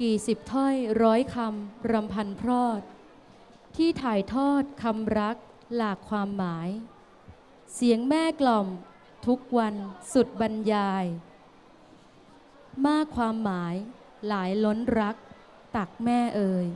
กี่สิบถ้อยร้อยคำรำพันพรอด ที่ถ่ายทอดคำรักหลากความหมาย เสียงแม่กล่อม ทุกวันสุดบรรยาย มากความหมายหลายล้นรัก ตักแม่เอ่ย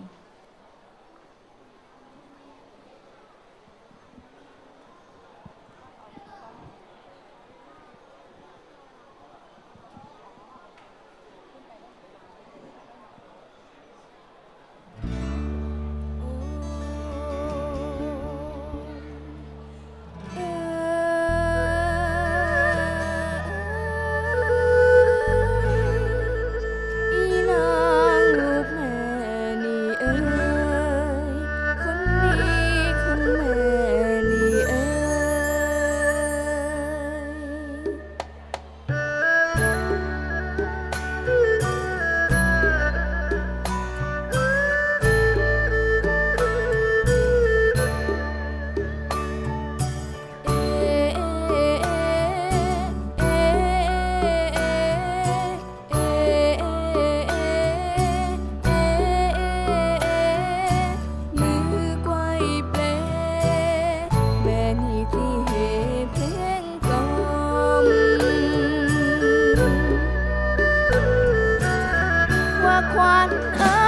One.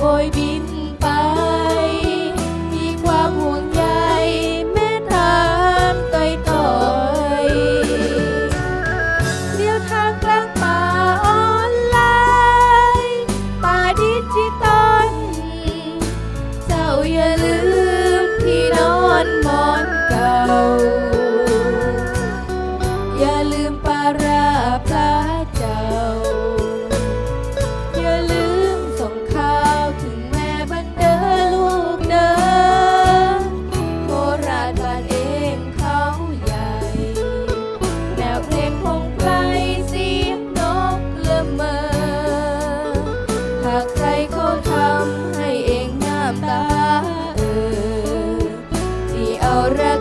โบยบินไป มีความห่วงใยแม่ทานต่อยเดียวทางกลาง ahorrar.